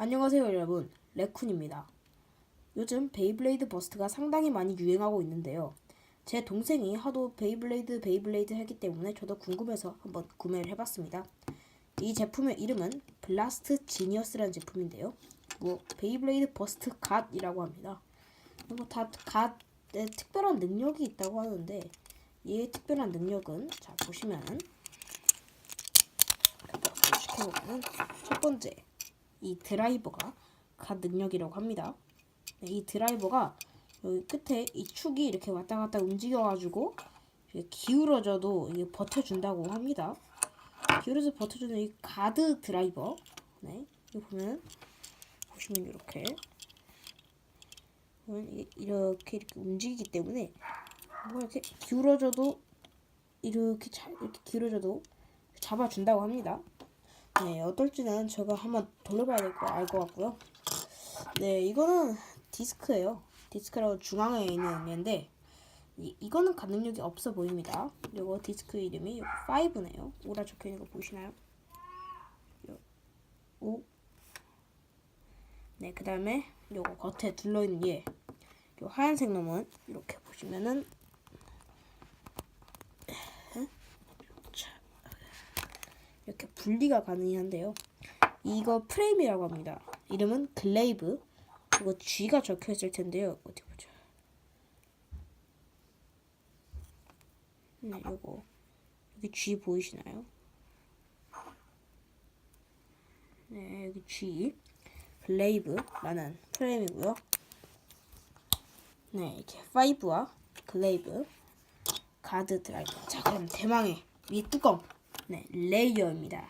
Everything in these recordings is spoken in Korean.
안녕하세요 여러분 레쿤입니다. 요즘 베이블레이드 버스트가 상당히 많이 유행하고 있는데요. 제 동생이 하도 베이블레이드 베이블레이드 하기 때문에 저도 궁금해서 한번 구매를 해봤습니다. 이 제품의 이름은 블라스트 지니어스라는 제품인데요. 뭐 베이블레이드 버스트 갓이라고 합니다. 뭐다 갓에 특별한 능력이 있다고 하는데 이 특별한 능력은 자 보시면은 시켜보면 첫 번째 이 드라이버가 갓 능력이라고 합니다. 네, 이 드라이버가 여기 끝에 이 축이 이렇게 왔다 갔다 움직여가지고 기울어져도 이게 버텨준다고 합니다. 기울어서 버텨주는 이 가드 드라이버. 네, 여기 보면 보시면 이렇게 이렇게 이렇게 움직이기 때문에 뭐 이렇게 기울어져도 이렇게 잘 이렇게 기울어져도 잡아준다고 합니다. 네, 어떨지는 제가 한번 돌려봐야 될 거 알 것 같고요. 네, 이거는 디스크예요. 디스크라고 중앙에 있는 얘인데 이, 이거는 가능력이 없어 보입니다. 이거 디스크 이름이 5네요. 오라 적혀 있는 거 보이시나요? 요, 오. 네, 그 다음에 요거 겉에 둘러있는 얘. 요 하얀색 놈은 이렇게 보시면은 이렇게 분리가 가능한데요. 이거 프레임이라고 합니다. 이름은 글레이브. 이거 G가 적혀 있을 텐데요. 어디 보자. 네, 요거 여기 G 보이시나요? 네, 여기 G 글레이브라는 프레임이고요. 네, 이렇게 5와 글레이브 가드 드라이버. 자, 그럼 대망의 위 뚜껑. 네, 레이어입니다.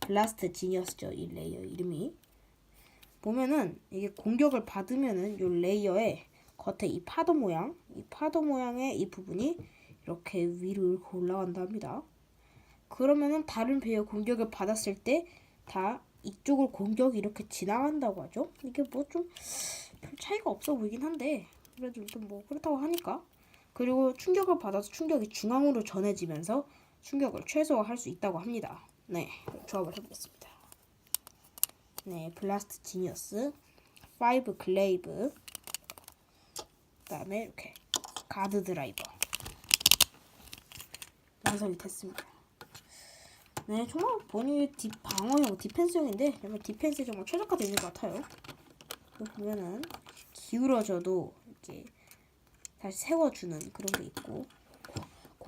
블라스트 지니어스죠, 이 레이어 이름이. 보면은 이게 공격을 받으면은 요 레이어에 겉에 이 파도 모양, 이 파도 모양의 이 부분이 이렇게 위로 합니다. 그러면은 다른 배의 공격을 받았을 때 다 이쪽을 공격이 이렇게 지나간다고 하죠. 이게 뭐 좀 별 차이가 없어 보이긴 한데 그래도 일단 뭐 그렇다고 하니까 그리고 충격을 받아서 충격이 중앙으로 전해지면서 충격을 최소화할 수 있다고 합니다. 네, 조합을 해보겠습니다. 네, 블라스트 지니어스, 5 글레이브, 그다음에 이렇게 가드 드라이버 완성이 됐습니다. 네, 정말 본인의 디, 방어형 디펜스형인데 정말 디펜스에 정말 최적화되어 있는 것 같아요. 보면은 기울어져도 이렇게 다시 세워주는 그런 게 있고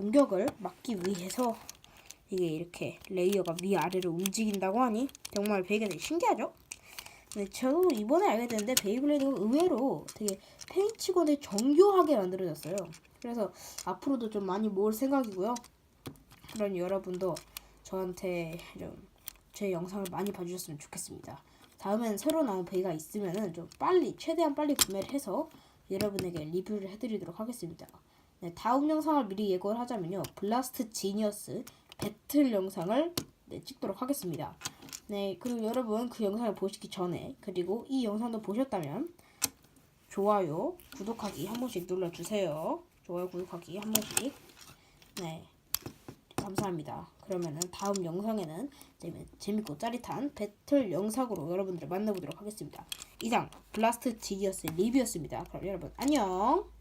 공격을 막기 위해서 이게 이렇게 레이어가 위아래로 움직인다고 하니 정말 되게 되게 신기하죠? 네, 저도 이번에 알게 됐는데 베이블레이드가 의외로 되게 페인치곤에 정교하게 만들어졌어요. 그래서 앞으로도 좀 많이 모을 생각이고요. 그러니 여러분도 저한테 좀 제 영상을 많이 봐주셨으면 좋겠습니다. 다음엔 새로 나온 베이가 있으면은 좀 빨리 최대한 빨리 구매를 해서 여러분에게 리뷰를 해드리도록 하겠습니다. 네, 다음 영상을 미리 예고를 하자면요. 블라스트 지니어스 배틀 영상을 네, 찍도록 하겠습니다. 네, 그리고 여러분 그 영상을 보시기 전에 그리고 이 영상도 보셨다면 좋아요, 구독하기 한 번씩 눌러주세요. 좋아요, 구독하기 한 번씩. 네, 감사합니다. 그러면은 다음 영상에는 재밌고 짜릿한 배틀 영상으로 여러분들을 만나보도록 하겠습니다. 이상 블라스트 지니어스 리뷰였습니다. 그럼 여러분 안녕.